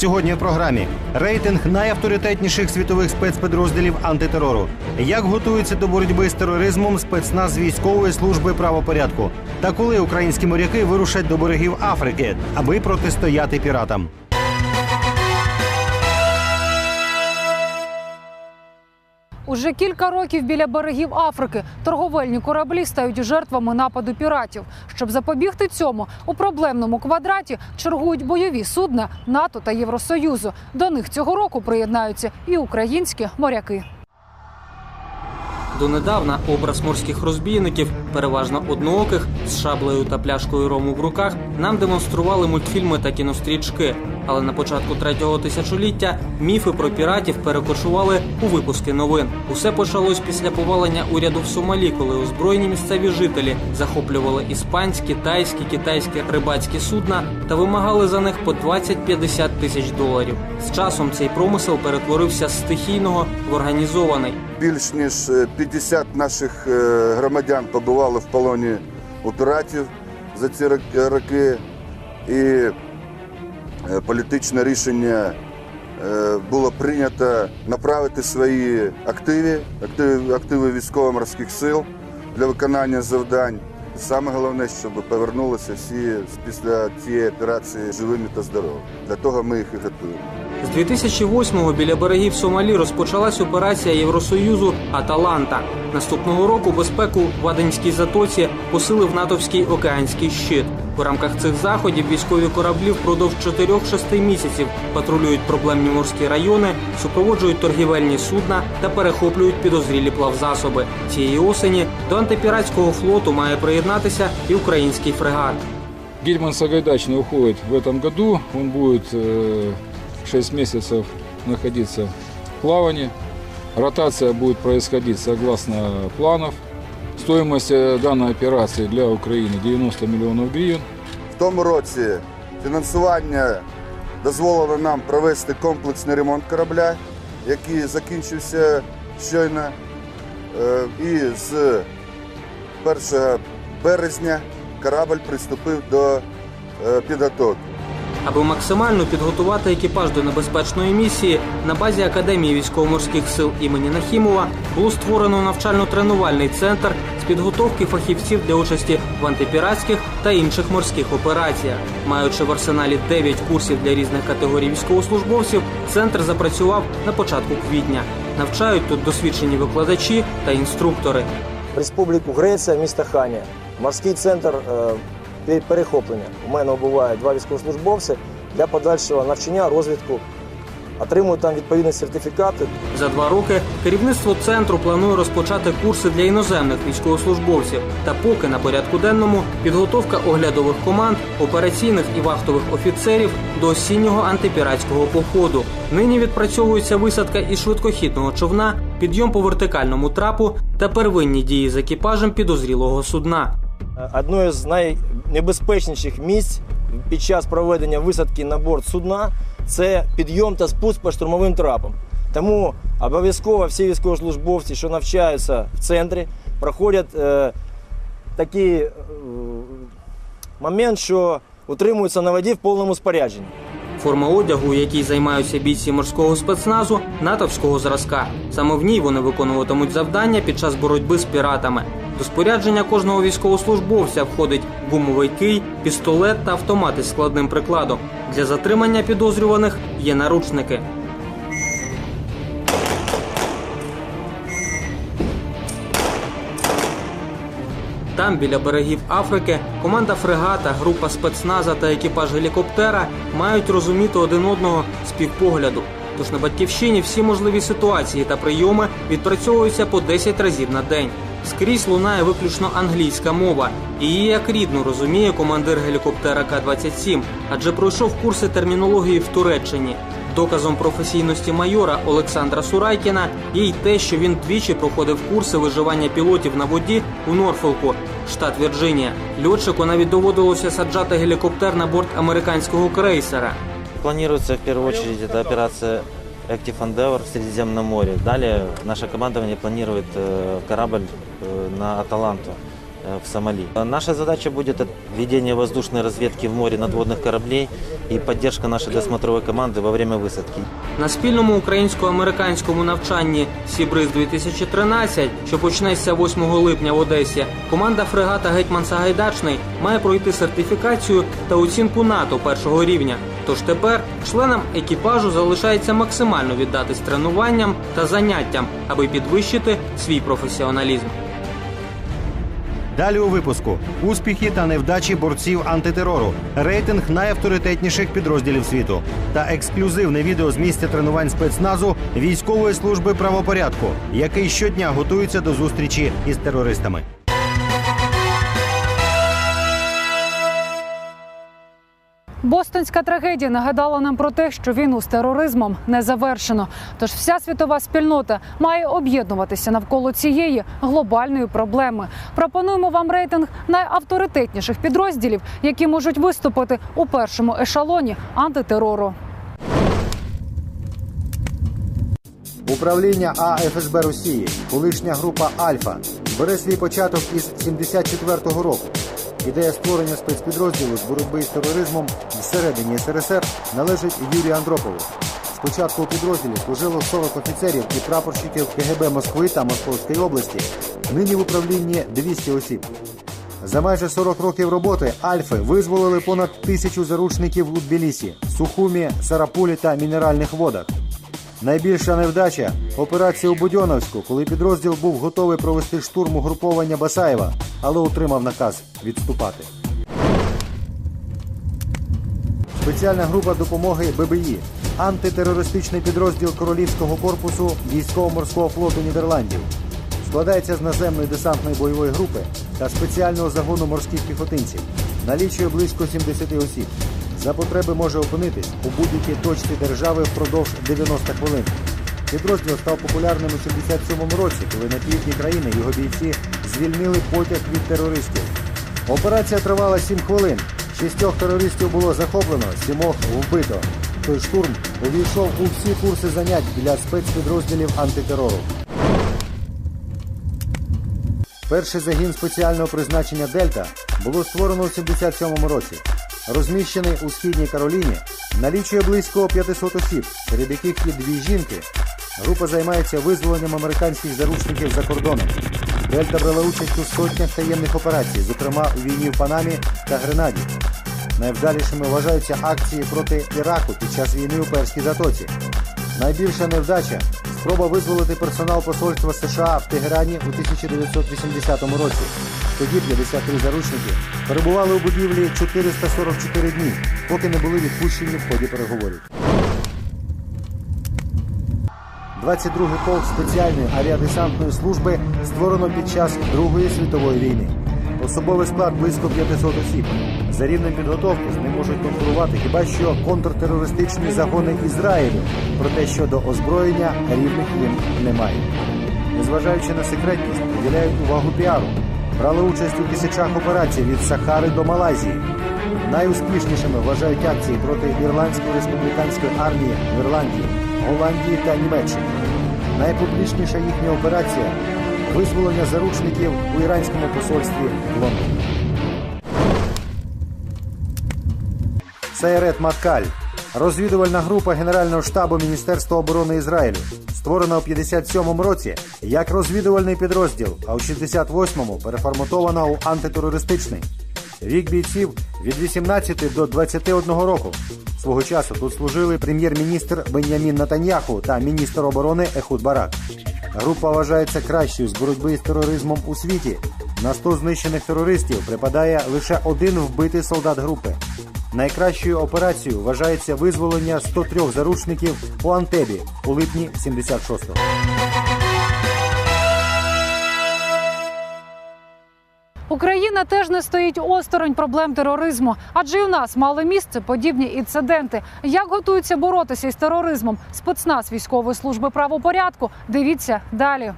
Сьогодні в програмі рейтинг найавторитетніших світових спецпідрозділів антитерору. Як готуються до боротьби з тероризмом спецназ військової служби правопорядку? Та коли українські моряки вирушать до берегів Африки, аби протистояти піратам? Уже кілька років біля берегів Африки торговельні кораблі стають жертвами нападу піратів. Щоб запобігти цьому, у проблемному квадраті чергують бойові судна НАТО та Євросоюзу. До них цього року приєднаються і українські моряки. Донедавна образ морських розбійників, переважно однооких, з шаблею та пляшкою рому в руках, нам демонстрували мультфільми та кінострічки. Але на початку третього тисячоліття міфи про піратів перекочували у випуски новин. Усе почалось після повалення уряду в Сомалі, коли озброєні місцеві жителі захоплювали іспанські, тайські, китайські рибацькі судна та вимагали за них по 20-50 тисяч доларів. З часом цей промисел перетворився з стихійного в організований. Більш ніж е, 50 наших е, громадян побували в полоні у піратів за ці рок- роки, і е, політичне рішення е, було прийнято направити свої активи, активи, активи військово-морських сил для виконання завдань. Саме головне, щоб повернулися всі після цієї операції живими та здоровими. Для того ми їх і готуємо. З 2008-го біля берегів Сомалі розпочалась операція Євросоюзу Аталанта. Наступного року безпеку в Аденській затоці посилив натовський океанський щит. У рамках цих заходів військові кораблі впродовж 4-6 місяців патрулюють проблемні морські райони, супроводжують торгівельні судна та перехоплюють підозрілі плавзасоби. Цієї осені до антипіратського флоту має приєднатися і український фрегат. Гельман Сагайдачный уходит в этом году. Он будет э, 6 месяцев находиться в плавании. Ротация будет происходить согласно планов. Стоимость э, данной операции для Украины 90 миллионов гривен. В тому році фінансування дозволило нам провести комплексний ремонт корабля, який закінчився щойно. Е, І з 1 березня корабль приступив до е, підготовки. Аби максимально підготувати екіпаж до небезпечної місії, на базі Академії військово-морських сил імені Нахімова було створено навчально-тренувальний центр з підготовки фахівців для участі в антипіратських та інших морських операціях. Маючи в арсеналі 9 курсів для різних категорій військовослужбовців, центр запрацював на початку квітня. Навчають тут досвідчені викладачі та інструктори. Республіку Греція, місто Ханія. Морський центр перехоплення. У мене буває два військовослужбовці для подальшого навчання, розвідку. Отримують там відповідні сертифікати. За два роки керівництво центру планує розпочати курси для іноземних військовослужбовців. Та поки на порядку денному підготовка оглядових команд, операційних і вахтових офіцерів до осіннього антипіратського походу. Нині відпрацьовується висадка із швидкохідного човна, підйом по вертикальному трапу та первинні дії з екіпажем підозрілого судна. Одне з найнебезпечніших місць під час проведення висадки на борт судна це підйом та спуск по штурмовим трапам. Тому обов'язково всі військовослужбовці, що навчаються в центрі, проходять е, такий е, момент, що утримуються на воді в повному спорядженні. Форма одягу, у якій займаються бійці морського спецназу, натовського зразка. Саме в ній вони виконуватимуть завдання під час боротьби з піратами. До спорядження кожного військовослужбовця входить гумовий кий, пістолет та автомат із складним прикладом. Для затримання підозрюваних є наручники. Там, біля берегів Африки, команда фрегата, група спецназа та екіпаж гелікоптера мають розуміти один одного з півпогляду. Тож на батьківщині всі можливі ситуації та прийоми відпрацьовуються по 10 разів на день. Скрізь лунає виключно англійська мова, і її як рідну розуміє командир гелікоптера К-27, адже пройшов курси термінології в Туреччині. Доказом професійності майора Олександра Сурайкіна є й те, що він двічі проходив курси виживання пілотів на воді у Норфолку, штат Вірджинія. Льотчику навіть доводилося саджати гелікоптер на борт американського крейсера. Планируется в первую очередь это операция Active Endeavour в Средиземном море. Далее наше командование планирует э, корабль э, на Аталанту. э, в Сомали. А Наша задача будет это ведение воздушной разведки в море надводных кораблей и поддержка нашей досмотровой команды во время высадки. На спільному українсько-американському навчанні Сібриз 2013, що почнеться 8 липня в Одесі, команда фрегата Гетьман Сагайдачний має пройти сертифікацію та оцінку НАТО першого рівня. Тож тепер членам екіпажу залишається максимально віддатись тренуванням та заняттям, аби підвищити свій професіоналізм. Далі у випуску. Успіхи та невдачі борців антитерору, рейтинг найавторитетніших підрозділів світу. Та ексклюзивне відео з місця тренувань спецназу військової служби правопорядку, який щодня готується до зустрічі із терористами. Бостонська трагедія нагадала нам про те, що війну з тероризмом не завершено. Тож вся світова спільнота має об'єднуватися навколо цієї глобальної проблеми. Пропонуємо вам рейтинг найавторитетніших підрозділів, які можуть виступити у першому ешелоні антитерору. Управління АФСБ Росії, колишня група Альфа, бере свій початок із 74-го року. Ідея створення спецпідрозділу з боротьби з тероризмом всередині СРСР належить Юрію Андропову. Спочатку у підрозділі служило 40 офіцерів і прапорщиків КГБ Москви та Московської області. Нині в управлінні 200 осіб. За майже 40 років роботи Альфи визволили понад тисячу заручників в Лутбілісі, Сухумі, Сарапулі та Мінеральних водах. Найбільша невдача операція у Будьоновську, коли підрозділ був готовий провести штурм угруповання Басаєва, але отримав наказ відступати. Спеціальна група допомоги ББІ, антитерористичний підрозділ Королівського корпусу військово-морського флоту Нідерландів. Складається з наземної десантної бойової групи та спеціального загону морських піхотинців. Налічує близько 70 осіб. За потреби може опинитись у будь-якій точці держави впродовж 90 хвилин. Підрозділ став популярним у 77-му році, коли на півдні країни його бійці звільнили потяг від терористів. Операція тривала 7 хвилин. Шістьох терористів було захоплено, сімох вбито. Той штурм увійшов у всі курси занять для спецпідрозділів антитерору. Перший загін спеціального призначення Дельта було створено у 77-му році. Розміщений у східній Кароліні, налічує близько 500 осіб, серед яких є дві жінки. Група займається визволенням американських заручників за кордоном. Дельта брала участь у сотнях таємних операцій, зокрема у війні в Панамі та Гренаді. Найвдалішими вважаються акції проти Іраку під час війни у Перській затоці. Найбільша невдача спроба визволити персонал посольства США в Тегерані у 1980 році. Тоді 53 заручники перебували у будівлі 444 дні, поки не були відпущені в ході переговорів. 22-й полк спеціальної авіадесантної служби створено під час Другої світової війни. Особовий склад близько 500 осіб. За рівнем підготовки з ним можуть конкурувати хіба що контртерористичні загони Ізраїлю, проте щодо озброєння рівних їм немає. Незважаючи на секретність, приділяють увагу піару. Брали участь у тисячах операцій від Сахари до Малайзії. Найуспішнішими вважають акції проти Ірландської республіканської армії в Ірландії, Голландії та Німеччині. Найпублічніша їхня операція визволення заручників у іранському посольстві в Лондоні. Сайрет Маткаль розвідувальна група Генерального штабу Міністерства оборони Ізраїлю, створена у 57-му році як розвідувальний підрозділ, а у 68-му переформатована у антитерористичний. Вік бійців від 18 до 21 року. Свого часу тут служили прем'єр-міністр Бенямін Натаньяху та міністр оборони Ехуд Барак. Група вважається кращою з боротьби з тероризмом у світі. На 100 знищених терористів припадає лише один вбитий солдат групи. Найкращою операцією вважається визволення 103 заручників у Антебі у липні 76-го. Україна теж не стоїть осторонь проблем тероризму, адже і у нас мали місце подібні інциденти. Як готуються боротися із тероризмом спецназ військової служби правопорядку? Дивіться далі.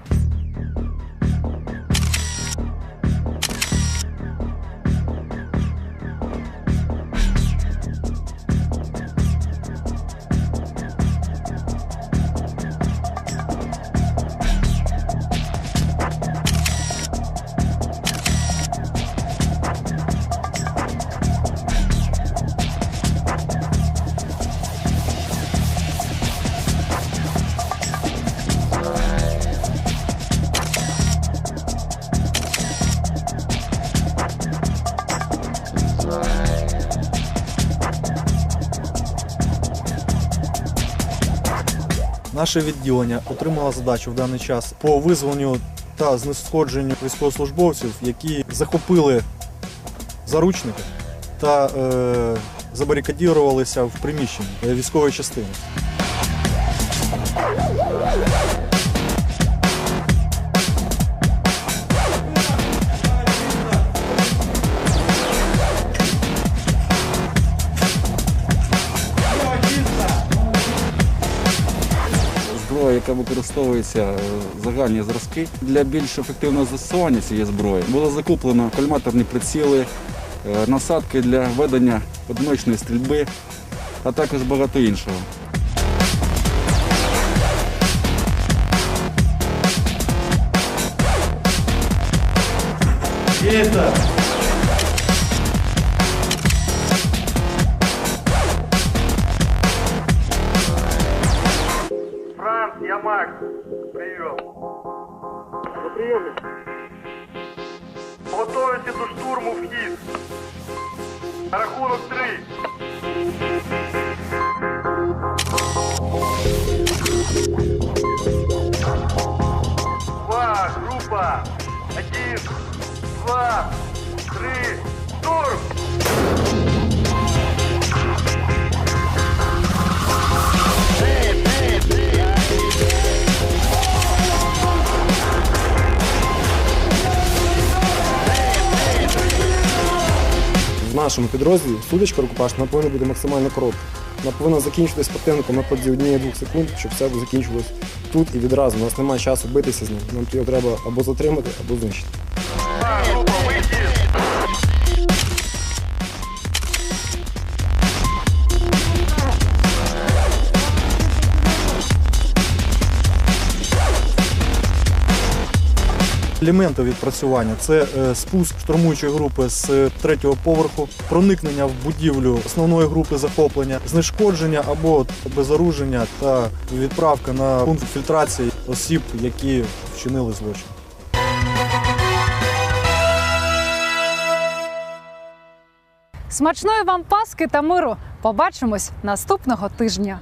Наше відділення отримало задачу в даний час по визволенню та знесходженню військовослужбовців, які захопили заручники та е, забарикадірувалися в приміщенні е, військової частини. Яка використовується е, загальні зразки для більш ефективного застосування цієї зброї, було закуплено кольматорні приціли, е, насадки для ведення одиночної стрільби, а також багато іншого. Франц, Прийом. На прийомі. Готуюся до штурму вхід. Рахунок три. Два, група. Один, два, три, штурм! Нашому підрозділі судочка рукопашна повинна бути максимально коротка. Вона повинна закінчитись противником на події однієї-двох секунд, щоб все закінчилось тут і відразу. У нас немає часу битися з ним. Нам його треба або затримати, або знищити. Елементи відпрацювання це е, спуск штурмуючої групи з е, третього поверху, проникнення в будівлю основної групи захоплення, знешкодження або безоруження та відправка на пункт фільтрації осіб, які вчинили злочин. Смачної вам паски та миру! Побачимось наступного тижня.